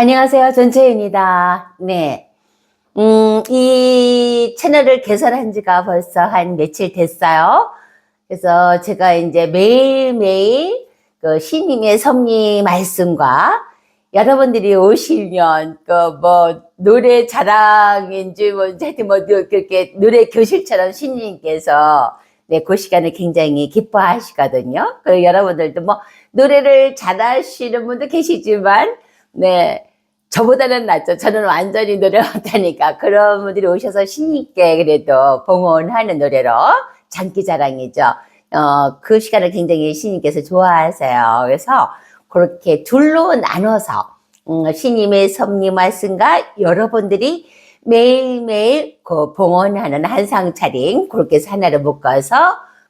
안녕하세요. 전채입니다. 네. 음, 이 채널을 개설한 지가 벌써 한 며칠 됐어요. 그래서 제가 이제 매일매일 그 신님의 섭리 말씀과 여러분들이 오시면 그 뭐 노래 자랑인지 뭐 하여튼 뭐 그렇게 노래 교실처럼 신님께서 네, 그 시간을 굉장히 기뻐하시거든요. 그리고 여러분들도 뭐 노래를 잘하시는 분도 계시지만 네. 저보다는 낫죠. 저는 완전히 노래 못하니까 그런 분들이 오셔서 신님께 그래도 봉헌하는 노래로 장기자랑이죠. 어, 그 시간을 굉장히 신님께서 좋아하세요. 그래서 그렇게 둘로 나눠서 음, 신님의 섭리 말씀과 여러분들이 매일매일 그 봉헌하는 한상 차림 그렇게 해서 하나를 묶어서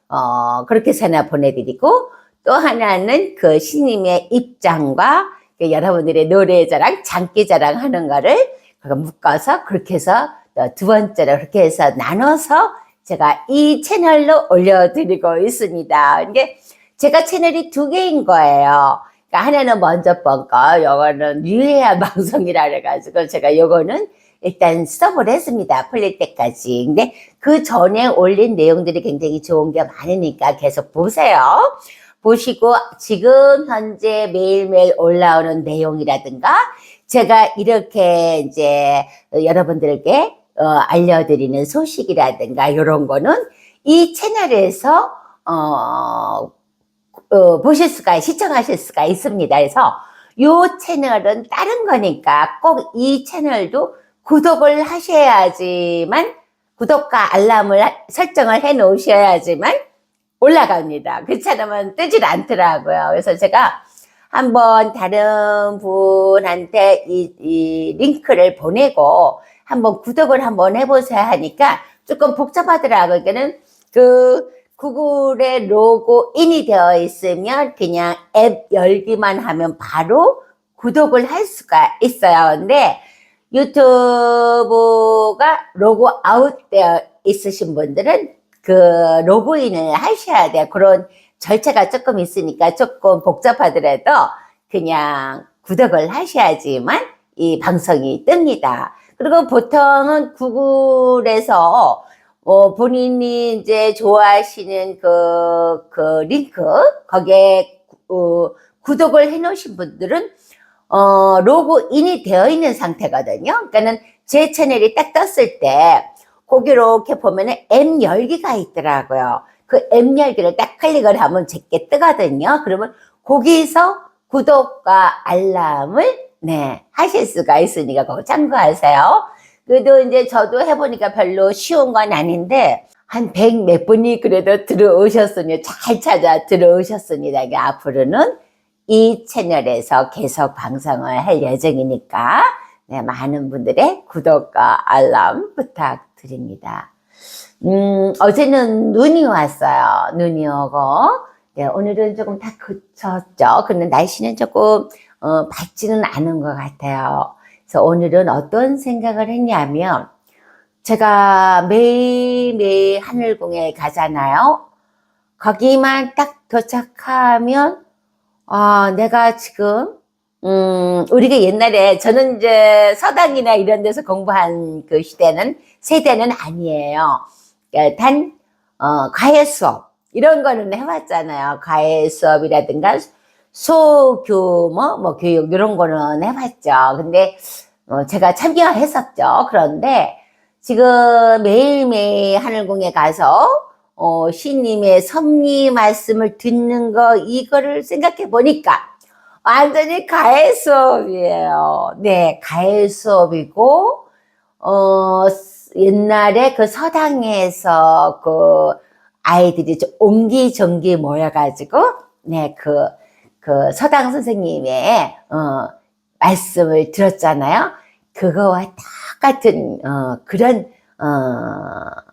어, 그렇게 해서 하나 보내드리고 또 하나는 그 신님의 입장과 그 여러분들의 노래 자랑, 장기 자랑 하는 거를 묶어서 그렇게 해서 또두 번째로 그렇게 해서 나눠서 제가 이 채널로 올려드리고 있습니다. 이게 제가 채널이 두 개인 거예요. 그러니까 하나는 먼저 번 거, 요거는 유해한 방송이라 그래가지고 제가 요거는 일단 스톱을 했습니다. 풀릴 때까지. 근데 그 전에 올린 내용들이 굉장히 좋은 게 많으니까 계속 보세요. 보시고 지금 현재 매일매일 올라오는 내용이라든가 제가 이렇게 이제 여러분들에게 어, 알려드리는 소식이라든가 이런 거는 이 채널에서 어, 어, 보실 수가 시청하실 수가 있습니다. 그래서 요 채널은 다른 거니까 꼭 이 채널도 구독을 하셔야지만 구독과 알람을 하- 설정을 해 놓으셔야지만 올라갑니다. 않으면 뜨질 않더라고요. 그래서 제가 한번 다른 분한테 이, 이 링크를 보내고 한번 구독을 한번 해보세요 하니까 조금 복잡하더라고요. 그러니까는 그 구글의 로그인이 되어 있으면 그냥 앱 열기만 하면 바로 구독을 할 수가 있어요. 근데 유튜브가 로그 아웃 되어 있으신 분들은 그 로그인을 하셔야 돼요. 그런 절차가 조금 있으니까 조금 복잡하더라도 그냥 구독을 하셔야지만 이 방송이 뜹니다. 그리고 보통은 구글에서 어, 본인이 이제 좋아하시는 그, 그 링크, 거기에 어, 구독을 해 놓으신 분들은 어, 로그인이 되어 있는 상태거든요. 그러니까는 제 채널이 딱 떴을 때, 거기 이렇게 보면은 M 열기가 있더라고요. 그 M 열기를 딱 클릭을 하면 제게 뜨거든요. 그러면 거기서 구독과 알람을 네, 하실 수가 있으니까 그거 참고하세요. 그래도 이제 저도 해보니까 별로 쉬운 건 아닌데, 한 백 몇 분이 그래도 들어오셨으니, 잘 찾아 들어오셨습니다. 앞으로는 이 채널에서 계속 방송을 할 예정이니까, 네, 많은 분들의 구독과 알람 부탁드립니다. 음, 어제는 눈이 왔어요. 눈이 오고, 네, 오늘은 조금 다 그쳤죠. 근데 날씨는 조금, 어, 밝지는 않은 것 같아요. 그래서 오늘은 어떤 생각을 했냐면, 제가 매일매일 하늘궁에 가잖아요. 거기만 딱 도착하면, 아, 내가 지금, 음, 우리가 옛날에, 저는 이제 서당이나 이런 데서 공부한 그 시대는, 세대는 아니에요. 그러니까 단, 어, 과외 수업. 이런 거는 해봤잖아요. 과외 수업이라든가, 소규모, 뭐, 교육, 이런 거는 해봤죠. 근데, 어, 제가 참여했었죠. 그런데, 지금 매일매일 하늘궁에 가서, 어, 신님의 섭리 말씀을 듣는 거, 이거를 생각해 보니까, 완전히 가해 수업이에요. 네, 가해 수업이고, 어, 옛날에 그 서당에서 그 아이들이 좀 옹기종기 모여가지고, 네, 그, 그 서당 선생님의, 어, 말씀을 들었잖아요. 그거와 똑같은, 어, 그런, 어,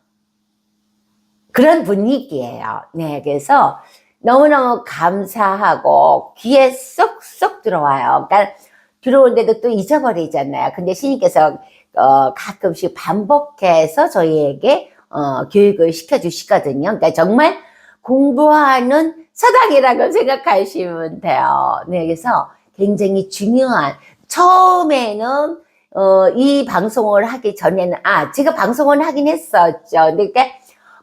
그런 분위기예요. 네, 그래서 너무너무 감사하고 귀에 쏙쏙 들어와요. 그러니까 들어오는데도 또 잊어버리잖아요. 근데 신님께서 어, 가끔씩 반복해서 저희에게 어, 교육을 시켜주시거든요. 그러니까 정말 공부하는 서당이라고 생각하시면 돼요. 네, 그래서 굉장히 중요한 처음에는 어, 이 방송을 하기 전에는 아 제가 방송을 하긴 했었죠. 그게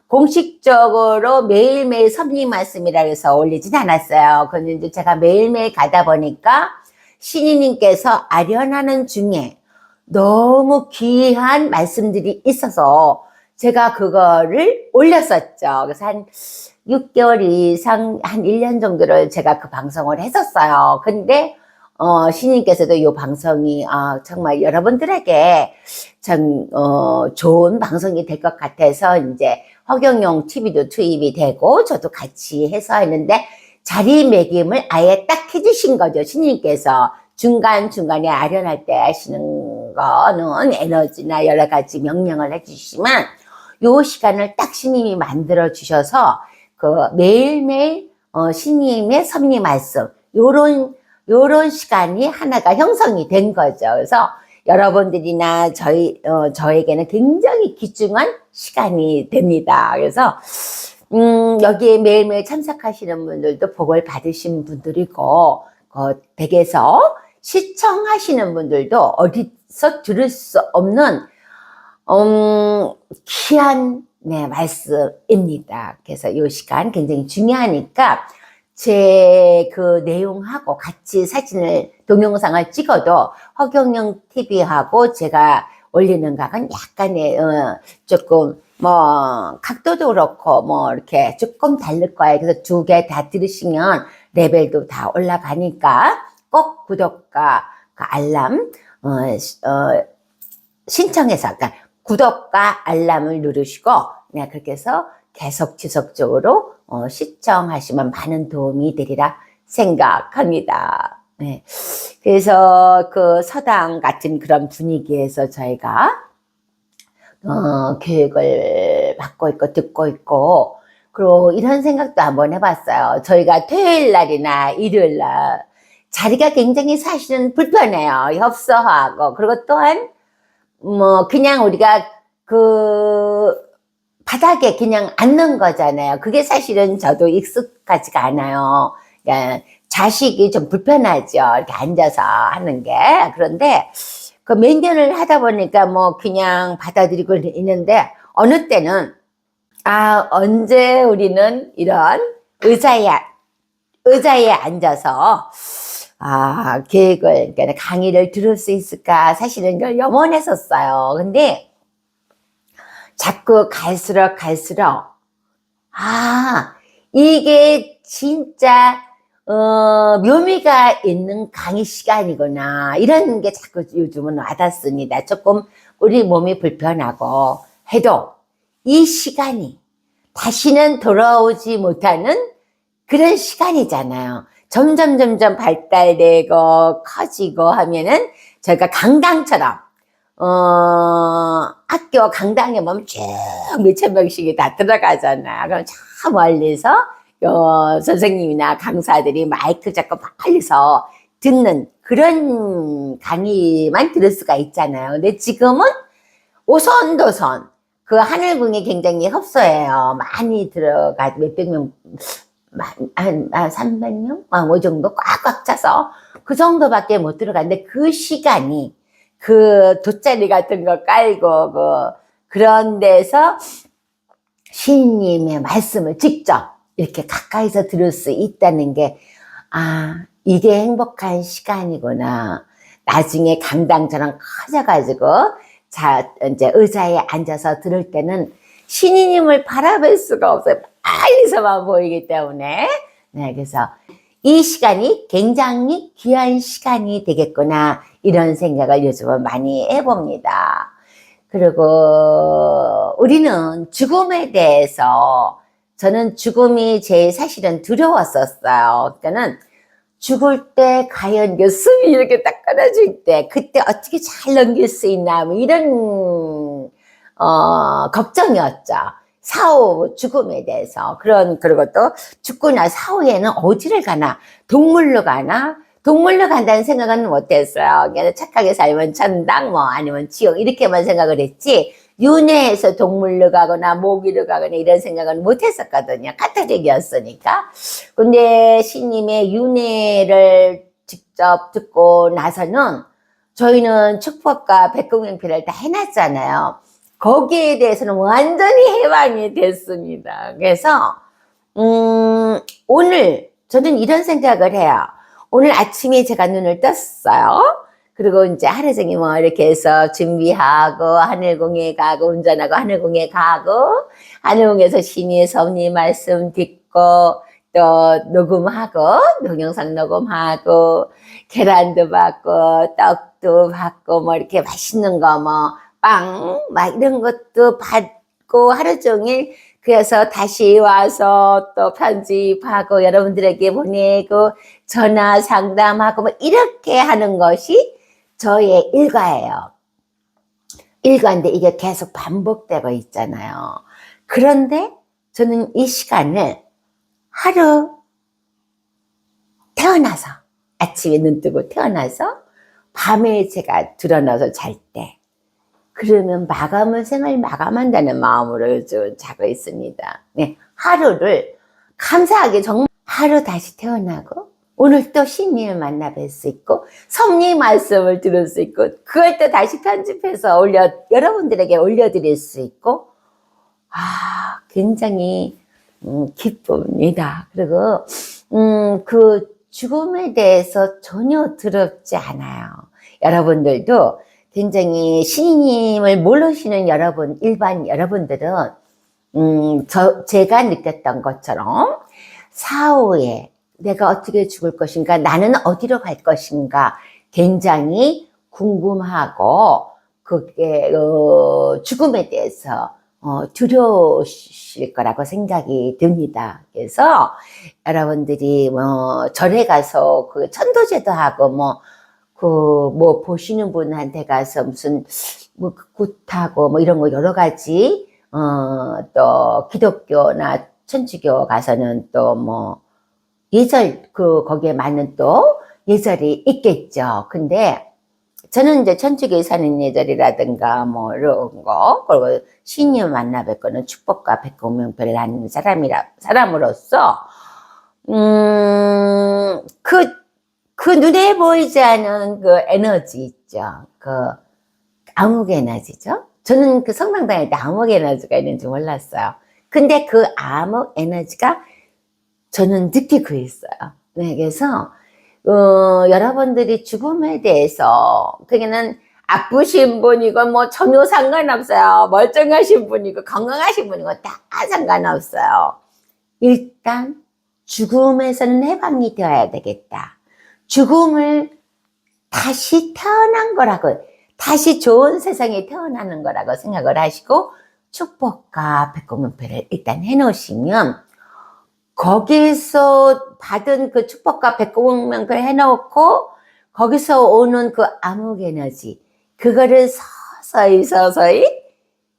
공식적으로 매일매일 섭리 말씀이라 해서 올리진 않았어요. 근데 제가 매일매일 가다 보니까 신이님께서 아련하는 중에 너무 귀한 말씀들이 있어서 제가 그거를 올렸었죠. 그래서 한 6개월 이상, 한 1년 정도를 제가 그 방송을 했었어요. 근데, 어, 신님께서도 이 방송이, 아, 정말 여러분들에게 참, 어, 좋은 방송이 될 것 같아서 이제 허경영 TV도 투입이 되고 저도 같이 해서 했는데 자리매김을 아예 딱 해주신 거죠. 신님께서 중간중간에 아련할 때 하시는 거는 에너지나 여러 가지 명령을 해주시지만 요 시간을 딱 신님이 만들어 주셔서 그 매일매일 어, 신님의 섭리 말씀 요런 요런 시간이 하나가 형성이 된 거죠. 그래서 여러분들이나 저희 어, 저에게는 굉장히 귀중한 시간이 됩니다. 그래서 음, 여기에 매일매일 참석하시는 분들도 복을 받으신 분들이고 어, 댁에서 시청하시는 분들도 어디서 들을 수 없는 음, 귀한 네, 말씀입니다. 그래서 이 시간 굉장히 중요하니까 제 그 내용하고 같이 사진을 동영상을 찍어도 허경영 TV하고 제가 올리는 각은 약간의 어, 조금 뭐 각도도 그렇고 뭐 이렇게 조금 다를 거예요. 그래서 두 개 다 들으시면 레벨도 다 올라가니까 꼭 구독과 그 알람 어, 어, 신청해서 그러니까 구독과 알람을 누르시고 네, 그렇게 해서 계속 지속적으로 어, 시청하시면 많은 도움이 되리라 생각합니다. 네. 그래서 그 서당 같은 그런 분위기에서 저희가 어, 교육을 받고 있고 듣고 있고 그리고 이런 생각도 한번 해봤어요. 저희가 토요일 날이나 일요일 날 자리가 굉장히 사실은 불편해요. 협소하고 그리고 또한 뭐 그냥 우리가 그 바닥에 그냥 앉는 거잖아요. 그게 사실은 저도 익숙하지가 않아요. 그러니까 자식이 좀 불편하죠. 이렇게 앉아서 하는 게. 그런데 그 몇 년을 하다 보니까 뭐 그냥 받아들이고 있는데 어느 때는 아, 언제 우리는 이런 의자에, 의자에 앉아서 아, 계획을, 그러니까 강의를 들을 수 있을까 사실은 그걸 염원했었어요. 근데 자꾸 갈수록 갈수록 아, 이게 진짜 어, 묘미가 있는 강의 시간이구나. 이런 게 자꾸 요즘은 와닿습니다. 조금 우리 몸이 불편하고 해도 이 시간이 다시는 돌아오지 못하는 그런 시간이잖아요. 점점 점점 발달되고 커지고 하면은 저희가 강당처럼 어, 학교 강당에 보면 쭉 몇천 명씩이 다 들어가잖아. 그럼 저 멀리서 어, 선생님이나 강사들이 마이크 잡고 멀리서 듣는 그런 강의만 들을 수가 있잖아요. 근데 지금은 오선도선 그 하늘궁이 굉장히 협소해요. 많이 들어가 몇백 명, 한, 한 300명? 아, 뭐 정도 꽉꽉 차서 그 정도밖에 못 들어가는데 그 시간이 그 돗자리 같은 거 깔고 그 그런 데서 시인님의 말씀을 직접 이렇게 가까이서 들을 수 있다는 게 아, 이게 행복한 시간이구나. 나중에 강당처럼 커져가지고 자, 이제 의자에 앉아서 들을 때는 신이님을 바라볼 수가 없어요. 멀리서만 보이기 때문에. 네, 그래서 이 시간이 굉장히 귀한 시간이 되겠구나. 이런 생각을 요즘은 많이 해봅니다. 그리고 우리는 죽음에 대해서 저는 죽음이 제일 사실은 두려웠었어요. 그러니까는 죽을 때 과연 그 숨이 이렇게 딱 끊어질 때 그때 어떻게 잘 넘길 수 있나 뭐 이런 어 걱정이었죠. 사후 죽음에 대해서 그런 그리고 또 죽고 나 사후에는 어디를 가나 동물로 가나 동물로 간다는 생각은 못했어요. 그냥 착하게 살면 천당 뭐 아니면 지옥 이렇게만 생각을 했지 윤회에서 동물로 가거나 모기로 가거나 이런 생각은 못 했었거든요. 카톨릭이었으니까. 근데 신님의 윤회를 직접 듣고 나서는 저희는 축복과 백공명필을 다 해놨잖아요. 거기에 대해서는 완전히 해방이 됐습니다. 그래서 음, 오늘 저는 이런 생각을 해요. 오늘 아침에 제가 눈을 떴어요. 그리고 이제 하루 종일 뭐 이렇게 해서 준비하고 하늘공에 가고 운전하고 하늘공에 가고 하늘공에서 신의 섭리 말씀 듣고 또 녹음하고 동영상 녹음하고 계란도 받고 떡도 받고 뭐 이렇게 맛있는 거 뭐 빵 막 이런 것도 받고 하루 종일 그래서 다시 와서 또 편집하고 여러분들에게 보내고 전화 상담하고 뭐 이렇게 하는 것이 저의 일과예요. 일과인데 이게 계속 반복되고 있잖아요. 그런데 저는 이 시간을 하루 태어나서 아침에 눈 뜨고 태어나서 밤에 제가 드러나서 잘 때 그러면 마감을 생을 마감한다는 마음으로 요즘 자고 있습니다. 네, 하루를 감사하게 정말 하루 다시 태어나고 오늘 또 신님을 만나 뵐 수 있고 섭리 말씀을 들을 수 있고 그걸 또 다시 편집해서 올려 여러분들에게 올려드릴 수 있고 아 굉장히 음, 기쁩니다. 그리고 음, 그 죽음에 대해서 전혀 두렵지 않아요. 여러분들도 굉장히 신님을 모르시는 여러분, 일반 여러분들은 음, 저, 제가 느꼈던 것처럼 사후에 내가 어떻게 죽을 것인가, 나는 어디로 갈 것인가 굉장히 궁금하고 그게 어, 죽음에 대해서 어, 두려우실 거라고 생각이 듭니다. 그래서 여러분들이 뭐 절에 가서 그 천도제도 하고 뭐 그 뭐 보시는 분한테 가서 무슨 뭐 굿하고 뭐 이런 거 여러 가지 어 또 기독교나 천주교 가서는 또 뭐 예절 그 거기에 맞는 또 예절이 있겠죠. 근데 저는 이제 천주교에 사는 예절이라든가 뭐 이런 거 그리고 신님 만나 뵙고는 축복과 백공명별을 하는 사람이라 사람으로서 음그 그 눈에 보이지 않은 그 에너지 있죠. 그 암흑 에너지죠. 저는 그 성당 다닐 때 암흑 에너지가 있는지 몰랐어요. 근데 그 암흑 에너지가 저는 느끼고 있어요. 네, 그래서 어, 여러분들이 죽음에 대해서 그게는 아프신 분이고 뭐 전혀 상관없어요. 멀쩡하신 분이고 건강하신 분이고 다 상관없어요. 일단 죽음에서는 해방이 되어야 되겠다. 죽음을 다시 태어난 거라고, 다시 좋은 세상에 태어나는 거라고 생각을 하시고 축복과 백공문패를 일단 해놓으시면 거기서 받은 그 축복과 백공명패를 해놓고 거기서 오는 그 암흑 에너지 그거를 서서히 서서히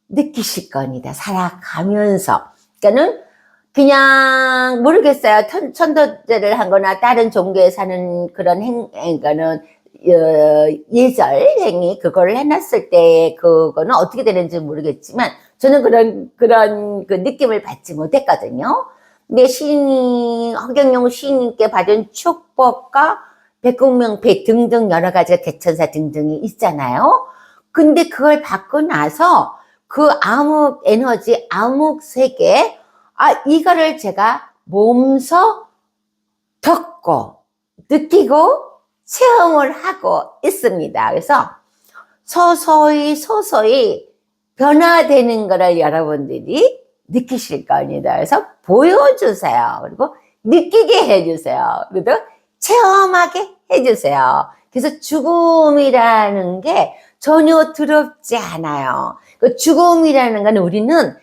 느끼실 겁니다. 살아가면서. 그러니까는 그냥 모르겠어요. 천, 천도제를 한 거나 다른 종교에 사는 그런 행, 그러니까는 어, 예절 행위 그거를 해놨을 때 그거는 어떻게 되는지 모르겠지만 저는 그런 그런 그 느낌을 받지 못했거든요. 근데 시인이 허경영 시인님께 받은 축복과 백공명패 등등 여러 가지가 대천사 등등이 있잖아요. 근데 그걸 받고 나서 그 암흑 에너지, 암흑 세계, 아, 이거를 제가 몸소 듣고, 느끼고, 체험을 하고 있습니다. 그래서 서서히, 서서히 변화되는 거를 여러분들이 느끼실 겁니다. 그래서 보여주세요. 그리고 느끼게 해주세요. 그리고 체험하게 해주세요. 그래서 죽음이라는 게 전혀 두렵지 않아요. 그 죽음이라는 건 우리는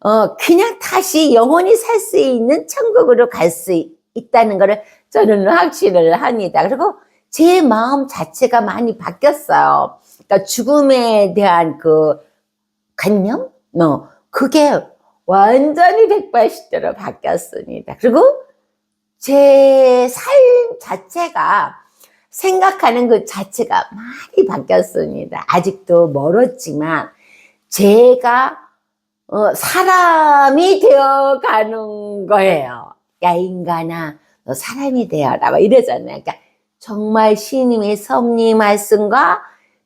어 그냥 다시 영원히 살 수 있는 천국으로 갈 수 있다는 것을 저는 확신을 합니다. 그리고 제 마음 자체가 많이 바뀌었어요. 그러니까 죽음에 대한 그 관념, 뭐 그게 완전히 180도로 바뀌었습니다. 그리고 제 삶 자체가 생각하는 그 자체가 많이 바뀌었습니다. 아직도 멀었지만 제가 어, 사람이 되어 가는 거예요. 야 인간아 너 사람이 되어라 막 이러잖아요. 그러니까 정말 신님의 섭리 말씀과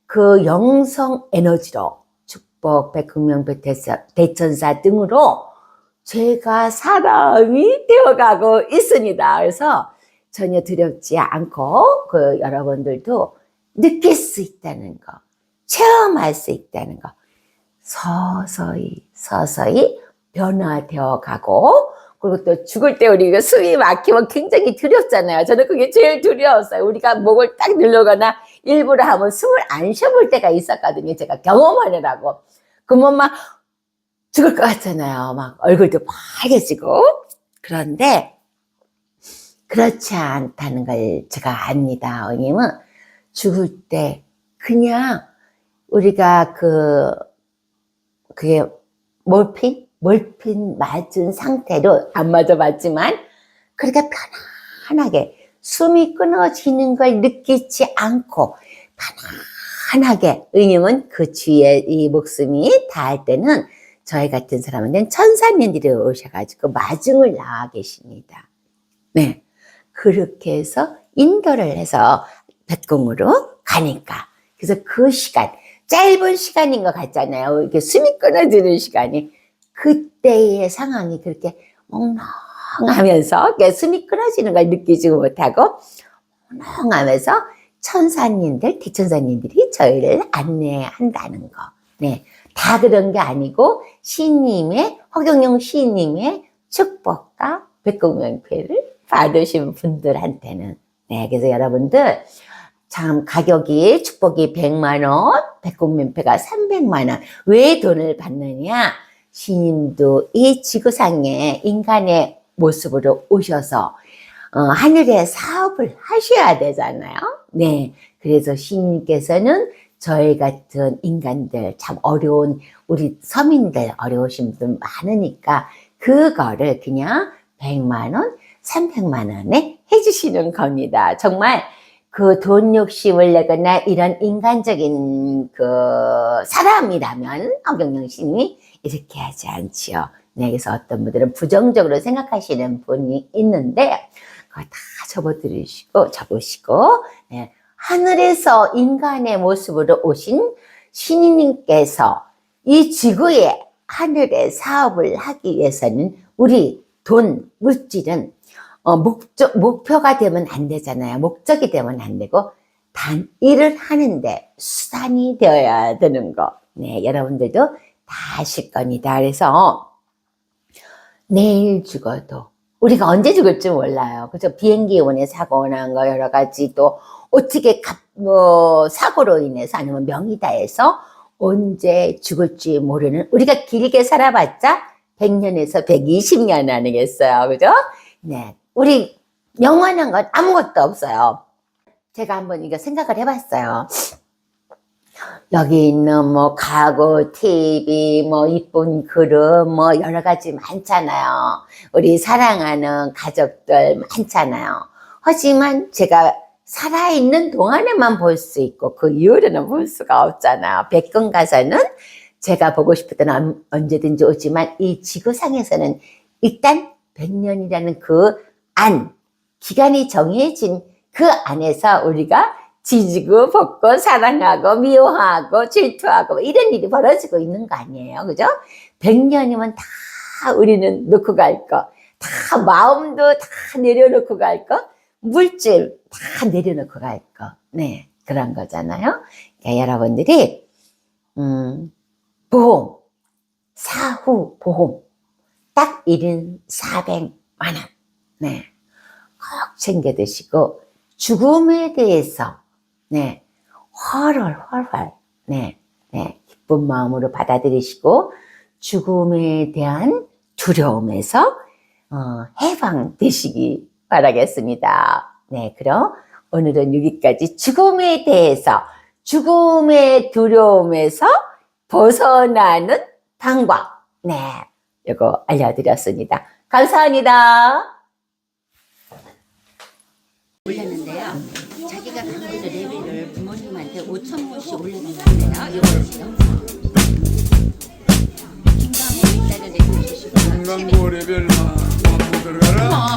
그 영성 에너지로 축복, 백흑명백 대사- 대천사 등으로 제가 사람이 되어가고 있습니다. 그래서 전혀 두렵지 않고 그 여러분들도 느낄 수 있다는 거, 체험할 수 있다는 거, 서서히 서서히 변화되어 가고 그리고 또 죽을 때 우리 가 숨이 막히면 굉장히 두렵잖아요. 저는 그게 제일 두려웠어요. 우리가 목을 딱 누르거나 일부러 하면 숨을 안 쉬어볼 때가 있었거든요. 제가 경험하느라고. 그러면 막 죽을 것 같잖아요. 막 얼굴도 빨개지고. 그런데 그렇지 않다는 걸 제가 압니다. 왜냐면 죽을 때 그냥 우리가 그, 그게 몰핀? 몰핀 맞은 상태로 안 맞아 봤지만 그렇게 편안하게 숨이 끊어지는 걸 느끼지 않고 편안하게 왜냐면 그 주위에 이 목숨이 닿을 때는 저희 같은 사람은 천사님들이 오셔가지고 마중을 나와 계십니다. 네. 그렇게 해서 인도를 해서 백궁으로 가니까. 그래서 그 시간, 짧은 시간인 것 같잖아요. 이렇게 숨이 끊어지는 시간이. 그때의 상황이 그렇게 이렇게 숨이 끊어지는 걸 느끼지 못하고 멍멍하면서 천사님들, 대천사님들이 저희를 안내한다는 거. 네. 다 그런 게 아니고 시님의, 허경영 시님의 축복과 백공명패를 받으신 분들한테는. 네. 그래서 여러분들 참 가격이 축복이 100만 원, 백공명패가 300만 원. 왜 돈을 받느냐? 신님도 이 지구상에 인간의 모습으로 오셔서 어, 하늘에 사업을 하셔야 되잖아요. 네. 그래서 신님께서는 저희 같은 인간들, 참 어려운 우리 서민들, 어려우신 분들 많으니까 그거를 그냥 100만원, 300만원에 해주시는 겁니다. 정말 그 돈 욕심을 내거나 이런 인간적인 그 사람이라면 허경영 신이 이렇게 하지 않지요. 네, 그래서 어떤 분들은 부정적으로 생각하시는 분이 있는데 그거 다 접어들으시고 접으시고 네, 하늘에서 인간의 모습으로 오신 신인님께서 이 지구에 하늘의 사업을 하기 위해서는 우리 돈, 물질은 어, 목적, 목표가 되면 안 되잖아요. 목적이 되면 안 되고 단 일을 하는데 수단이 되어야 되는 거. 네, 여러분들도 다 아실 겁니다. 그래서 내일 죽어도 우리가 언제 죽을지 몰라요. 그죠? 비행기 운에 사고 난 거 여러 가지 또 어떻게 갑, 뭐 사고로 인해서 아니면 명의다해서 언제 죽을지 모르는 우리가 길게 살아봤자 100년에서 120년 아니겠어요. 그죠? 네. 우리 영원한 건 아무것도 없어요. 제가 한번 이거 생각을 해봤어요. 여기 있는 뭐 가구, TV, 뭐 이쁜 그릇, 뭐 여러 가지 많잖아요. 우리 사랑하는 가족들 많잖아요. 하지만 제가 살아있는 동안에만 볼 수 있고 그 이후로는 볼 수가 없잖아요. 백금 가서는 제가 보고 싶을 때는 언- 언제든지 오지만 이 지구상에서는 일단 100년이라는 그 안, 기간이 정해진 그 안에서 우리가 지지고 벗고 사랑하고 미워하고 질투하고 이런 일이 벌어지고 있는 거 아니에요. 그죠? 100년이면 다 우리는 놓고 갈 거. 다 마음도 다 내려놓고 갈 거. 물질 다 내려놓고 갈 거. 네. 그런 거잖아요. 그러니까 여러분들이, 음, 보험, 사후 보험, 딱 1인 400만 원. 네. 꼭 챙겨 드시고, 죽음에 대해서, 네. 훨훨, 훨훨, 네. 네. 기쁜 마음으로 받아들이시고, 죽음에 대한 두려움에서, 어, 해방되시기 바라겠습니다. 네. 그럼 오늘은 여기까지 죽음에 대해서, 죽음의 두려움에서 벗어나는 방법, 네. 이거 알려드렸습니다. 감사합니다. 올렸는데요. 자기가 갖고 있는 레벨을 부모님한테 5천 원씩 올려주셨네요. 이걸 지금. 김강구 레벨만 먹고 들어가라. 어.